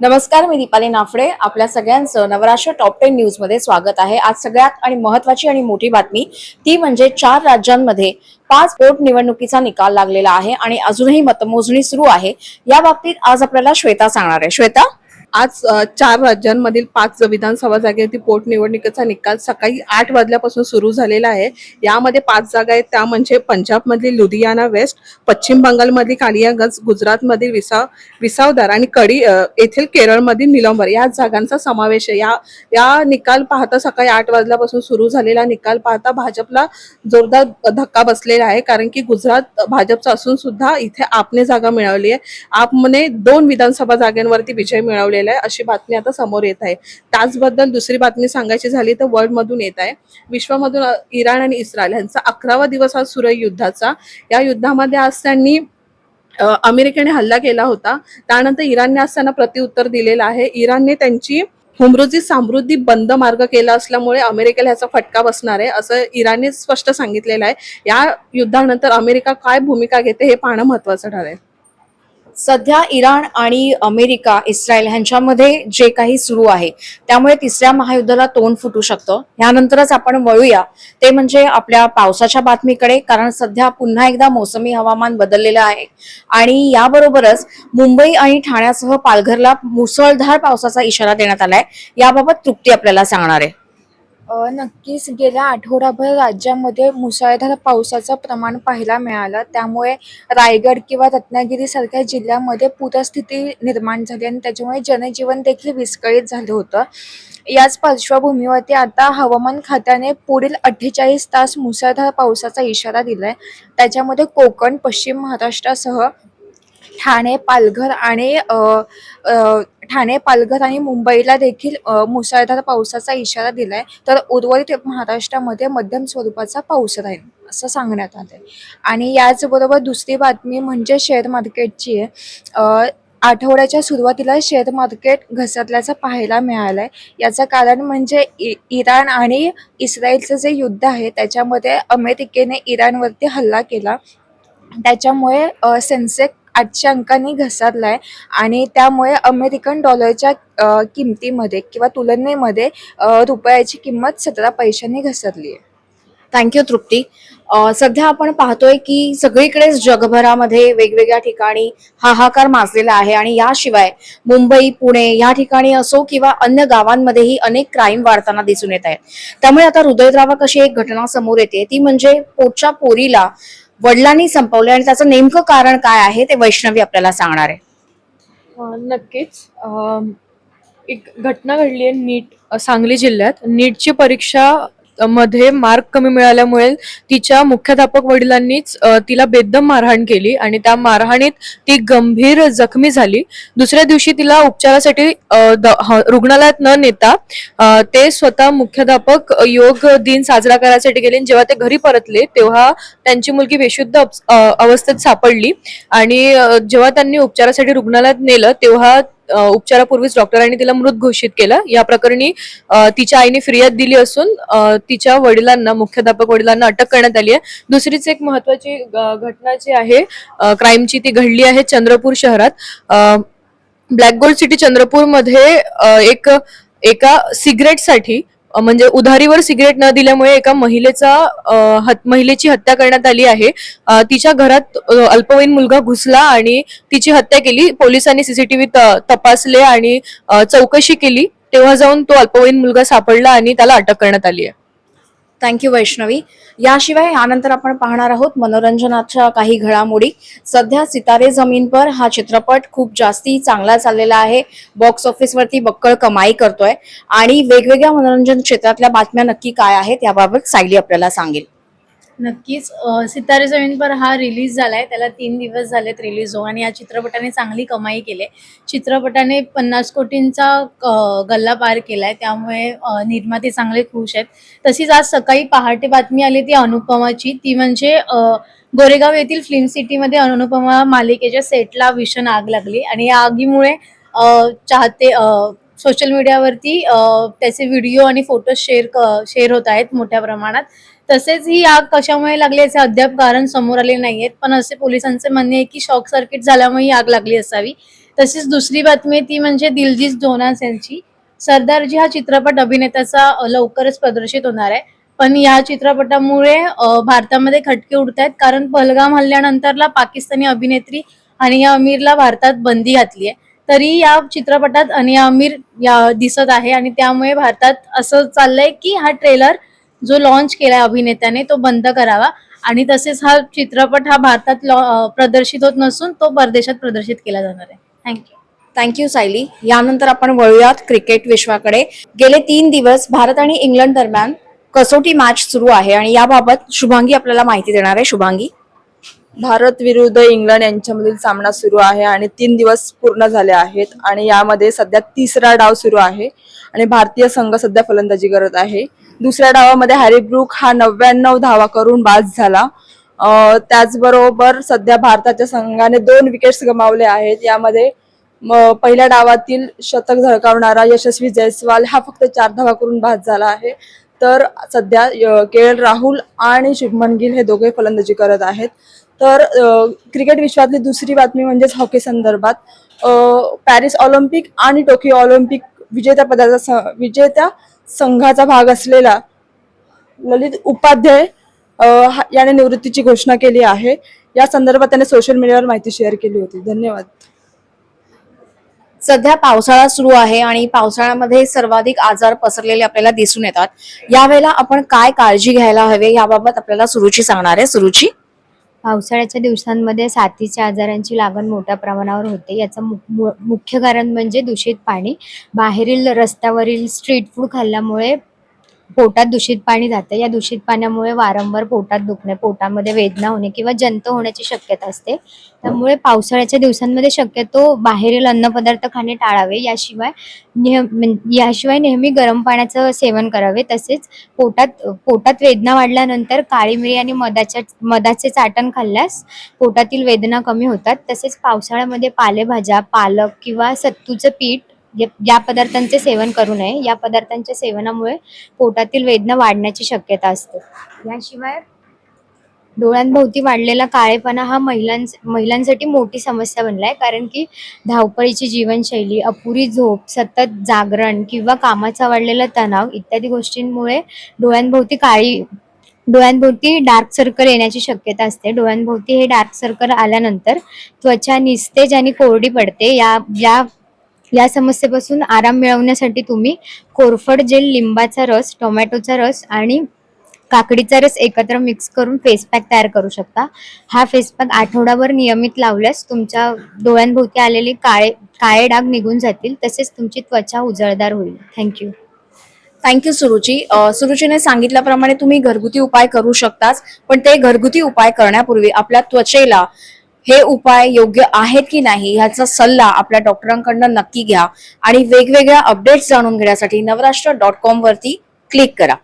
नमस्कार मी दीपाली नाफडे. आपल्या सगळ्यांचं नवराष्ट्र टॉप टेन न्यूजमध्ये स्वागत आहे. आज सगळ्यात आणि महत्वाची आणि मोठी बातमी ती म्हणजे चार राज्यांमध्ये पाच पोटनिवडणुकीचा निकाल लागलेला आहे आणि अजूनही मतमोजणी सुरू आहे. या बाबतीत आज आपल्याला श्वेता सांगणार आहे. श्वेता? आज चार राज्यांमधील पाच विधानसभा जागेवरती पोटनिवडणुकीचा निकाल सकाळी आठ वाजल्यापासून सुरू झालेला आहे. यामध्ये पाच जागा आहेत त्या म्हणजे पंजाबमधील लुधियाना वेस्ट पश्चिम बंगालमधली कालियागंज गुजरातमधील विसाव विसावदर आणि कडी येथील केरळमधील निलंबर. या जागांचा समावेश आहे. या या निकाल पाहता सकाळी आठ वाजल्यापासून सुरू झालेला निकाल पाहता भाजपला जोरदार धक्का बसलेला आहे. कारण की गुजरात भाजपचा असून सुद्धा इथे आपने जागा मिळवली आहे. आपने दोन विधानसभा जागांवरती विजय मिळवले झालेलं आहे अशी बातमी आता समोर येत आहे. त्याचबद्दल दुसरी बातमी सांगायची झाली तर वर्ल्ड मधून येत आहे. विश्वामधून इराण आणि इस्रायल यांचा अकरावा दिवस हा सुरू युद्धाचा. या युद्धामध्ये आज त्यांनी अमेरिकेने हल्ला केला होता. त्यानंतर इराणने आज त्यांना प्रतिउत्तर दिलेलं आहे. इराणने त्यांची हुमरुजी समृद्धी बंद मार्ग केला असल्यामुळे अमेरिकेला ह्याचा फटका बसणार आहे असं इराणने स्पष्ट सांगितलेलं आहे. या युद्धानंतर अमेरिका काय भूमिका घेते हे पाहणं महत्वाचं ठरेल. सध्या इराण आणि अमेरिका इस्रायल ह्यांच्यामध्ये जे काही सुरू आहे त्यामुळे तिसऱ्या महायुद्धाला तोंड फुटू शकतं. ह्यानंतरच आपण वळूया. ते म्हणजे आपल्या पावसाच्या बातमीकडे कारण सध्या पुन्हा एकदा मोसमी हवामान बदललेलं आहे. आणि याबरोबरच मुंबई आणि ठाण्यासह पालघरला मुसळधार पावसाचा इशारा देण्यात आलाय. याबाबत तृप्ती आपल्याला सांगणार आहे. नक्कीच गेल्या आठवडाभर राज्यामध्ये मुसळधार पावसाचं प्रमाण पाहायला मिळालं. त्यामुळे रायगड किंवा रत्नागिरीसारख्या जिल्ह्यामध्ये पूरस्थिती निर्माण झाली आणि त्याच्यामुळे जनजीवन देखील विस्कळीत झालं होतं. याच पार्श्वभूमीवरती आता हवामान खात्याने पुढील अठ्ठेचाळीस तास मुसळधार पावसाचा इशारा दिलाय. त्याच्यामध्ये कोकण पश्चिम महाराष्ट्रासह ठाणे पालघर आणि ठाणे पालघर आणि मुंबईला देखील मुसळधार पावसाचा इशारा दिलाय. तर उर्वरित महाराष्ट्रामध्ये मध्यम स्वरूपाचा पाऊस राहील असं सांगण्यात आलंय. आणि याचबरोबर दुसरी बातमी म्हणजे शेअर मार्केटची आहे. आठवड्याच्या सुरुवातीला शेअर मार्केट घसरल्याचं पाहायला मिळालंय. याचं कारण म्हणजे इ इराण आणि इस्रायलचं जे युद्ध आहे त्याच्यामध्ये अमेरिकेने इराणवरती हल्ला केला. त्याच्यामुळे अ, सेन्सेक आठशे अंकांनी घसरलाय. आणि त्यामुळे अमेरिकन डॉलरच्या किमतीमध्ये किंवा तुलनेमध्ये रुपयाची किंमत सतरा पैशांनी घसरली आहे थँक्यू तृप्ती सध्या आपण पाहतोय की सगळीकडेच जगभरामध्ये वेगवेगळ्या ठिकाणी हाहाकार माजलेला आहे आणि याशिवाय मुंबई पुणे या ठिकाणी असो किंवा अन्य गावांमध्येही अनेक क्राईम वाढताना दिसून येत आहेत. त्यामुळे आता हृदयद्रावक अशी एक घटना समोर येते. ती म्हणजे पोटच्या पोरीला वडिलांनी संपवले आणि त्याचं नेमकं कारण काय आहे ते वैष्णवी आपल्याला सांगणार आहे. नक्कीच. एक घटना घडली आहे नीट सांगली जिल्ह्यात. नीटची परीक्षा मध्ये मार्क कमी मिळाल्यामुळे तिच्या मुख्याध्यापक वडिलांनीच तिला बेदम मारहाण केली आणि त्या मारहाणीत ती गंभीर जखमी झाली. दुसऱ्या दिवशी तिला उपचारासाठी रुग्णालयात न नेता ते स्वतः मुख्याध्यापक योग दिन साजरा करायसाठी गेले आणि जेव्हा ते घरी परतले तेव्हा त्यांची मुलगी बेशुद्ध अवस्थेत सापडली आणि जेव्हा त्यांनी उपचारासाठी रुग्णालयात नेलं तेव्हा उपचारापूर्वीच डॉक्टरांनी तिला मृत घोषित केलं. या प्रकरणी तिच्या आईने फिर्याद दिली असून तिच्या वडिलांना मुख्याध्यापक वडिलांना अटक करण्यात आली आहे. दुसरीच एक महत्वाची घटना जी आहे क्राईमची ती घडली आहे चंद्रपूर शहरात. ब्लॅक गोल्ड सिटी चंद्रपूरमध्ये एक एका सिगरेटसाठी म्हणजे उधारीवर सिगरेट न दिल्यामुळे एका महिलेचा हत- महिलेची हत्या करण्यात आली आहे. तिच्या घरात अल्पवयीन मुलगा घुसला आणि तिची हत्या केली. पोलिसांनी सीसीटीव्ही तपासले आणि चौकशी केली. तेव्हा जाऊन तो अल्पवयीन मुलगा सापडला आणि त्याला अटक करण्यात आली आहे. थँक्यू वैष्णवी याशिवाय यानंतर आपण पाहणार आहोत मनोरंजनाच्या काही घडामोडी. सध्या सितारे जमीन पर हा चित्रपट खूप जास्ती चांगला चाललेला आहे. बॉक्स ऑफिसवरती बक्कळ कमाई करतोय. आणि वेगवेगळ्या मनोरंजन क्षेत्रातल्या बातम्या नक्की काय आहेत याबाबत सायली आपल्याला सांगेल. नक्कीच. सितारे जमीन पर हा रिलीज झालाय. त्याला तीन दिवस झालेत रिलीज होऊन आणि या चित्रपटाने चांगली कमाई केली चित्रपटाने पन्नास कोटींचा गल्ला पार केलाय. त्यामुळे निर्माते चांगले खुश आहेत. तशीच आज सकाळी पहाटे बातमी आली ती अनुपमाची. ती म्हणजे गोरेगाव येथील फिल्म सिटीमध्ये अनुपमा मालिकेच्या सेटला भीषण आग लागली. आणि या आगीमुळे चाहते सोशल मीडियावरती त्याचे व्हिडिओ आणि फोटो शेअर शेअर होत आहेत मोठ्या प्रमाणात. तसेच ही आग कशामुळे लागली याचे अद्याप कारण समोर आले नाहीयेत. पण असे पोलिसांचे म्हणणे आहे की शॉर्ट सर्किट झाल्यामुळे ही आग लागली असावी. तसेच दुसरी बातमी ती म्हणजे दिलजीत जोनास यांची. सरदारजी हा चित्रपट अभिनेत्याचा लवकरच प्रदर्शित होणार आहे. पण या चित्रपटामुळे भारतामध्ये खटके उडत आहेत कारण पहलगाम हल्ल्यानंतरला पाकिस्तानी अभिनेत्री अनिया अमीरला भारतात बंदी घातली आहे. तरी या चित्रपटात अनिया अमीर या दिसत आहे आणि त्यामुळे भारतात असं चाललंय की हा ट्रेलर जो लॉन्च केलाय अभिनेत्याने तो बंद करावा. आणि तसेच हा चित्रपट हा भारतात लॉ- प्रदर्शित होत नसून तो परदेशात प्रदर्शित केला जाणार आहे. थँक्यू थँक्यू सायली यानंतर आपण वळूयात क्रिकेट विश्वाकडे. गेले तीन दिवस भारत आणि इंग्लंड दरम्यान कसोटी मॅच सुरू आहे. आणि याबाबत शुभांगी आपल्याला माहिती देणार आहे. शुभांगी. भारत विरुद्ध इंग्लंड यांच्यामधील सामना सुरू आहे आणि तीन दिवस पूर्ण झाले आहेत आणि यामध्ये सध्या तिसरा डाव सुरू आहे आणि भारतीय संघ सध्या फलंदाजी करत आहे. दुसऱ्या डावामध्ये हॅरी ब्रूक हा नव्याण्णव धावा करून बाद झाला. त्याचबरोबर सध्या भारताच्या संघाने दोन विकेट्स गमावले आहेत. यामध्ये पहिल्या डावातील शतक झळकावणारा यशस्वी जयस्वाल हा फक्त चार धावा करून बाद झाला आहे. तर सध्या के एल राहुल आणि शुभमन गिल हे दोघे फलंदाजी करत आहेत. तर क्रिकेट विश्वातली दुसरी बातमी म्हणजेच हॉकी संदर्भात. पॅरिस ऑलिम्पिक आणि टोकियो ऑलिम्पिक विजेत्या पदाचा स- विजेत्या संघाचा भाग असलेला ललित उपाध्याय याने निवृत्तीची घोषणा केली आहे. या संदर्भात त्याने सोशल मीडियावर माहिती शेअर केली होती. धन्यवाद. सध्या पावसाळा सुरू आहे आणि पावसाळ्यामध्ये सर्वाधिक आजार पसरलेले आपल्याला दिसून येतात. यावेळेला आपण काय काळजी घ्यायला हवे याबाबत आपल्याला सुरुची सांगणार आहे. सुरुची? पावसाळ्याच्या दिवसांमध्ये साथीच्या आजारांची लागण मोठ्या प्रमाणावर होते. याचं मु- मु- मुख्य कारण म्हणजे दूषित पाणी. बाहेरील रस्त्यावरील स्ट्रीट फूड खाल्ल्यामुळे पोटात दूषित पाणी जातं. या दूषित पाण्यामुळे वारंवार पोटात दुखणे पोटामध्ये वेदना होणे किंवा जंत होण्याची शक्यता असते. त्यामुळे पावसाळ्याच्या दिवसांमध्ये शक्यतो बाहेरील अन्नपदार्थ खाणे टाळावे. याशिवाय नेह याशिवाय नेहमी गरम पाण्याचं सेवन करावे. तसेच पोटात पोटात वेदना वाढल्यानंतर काळी मिरी आणि मधाच्या मधाचे चाटण खाल्ल्यास पोटातील वेदना कमी होतात. तसेच पावसाळ्यामध्ये पालेभाज्या पालक किंवा सत्तूचं पीठ या- पदार्थांचे सेवन करू नये या पदार्थांच्या सेवनामुळे पोटातील वेदना वाढण्याची शक्यता असते. याशिवाय डोळ्यांभोवती वाढलेला काळेपणा हा महिलांस महिलांसाठी मोठी समस्या बनला आहे कारण की धावपळीची जीवनशैली अपुरी झोप सतत जागरण किंवा कामाचा वाढलेला तणाव इत्यादी गोष्टींमुळे डोळ्यांभोवती काळी डोळ्यांभोवती डार्क सर्कल येण्याची शक्यता असते. डोळ्यांभोवती हे डार्क सर्कल आल्यानंतर त्वचा निस्तेज आणि कोरडी पडते. या या या समस्येपासून आराम मिळवण्यासाठी तुम्ही कोरफड जेल लिंबाचा रस टोमॅटोचा रस आणि काकडीचा रस एकत्र मिक्स करून फेस पॅक तयार करू शकता. हा फेस पॅक आठवडाभर नियमित लावल्यास तुमच्या डोळ्यांभोवती आलेले काळे काळे डाग निघून जातील तसेच तुमची त्वचा उजळदार होईल. Thank you thank you Suruchi. सुरुचीने सांगितल्याप्रमाणे तुम्ही घरगुती उपाय करू शकताच पण ते घरगुती उपाय करण्यापूर्वी आपल्या त्वचेला हे उपाय योग्य आहेत की नाही ह्याचा सल्ला आपल्या डॉक्टरांकडनं नक्की घ्या आणि वेगवेगळ्या अपडेट्स जाणून घेण्यासाठी नवराष्ट्र डॉट कॉम वरती क्लिक करा.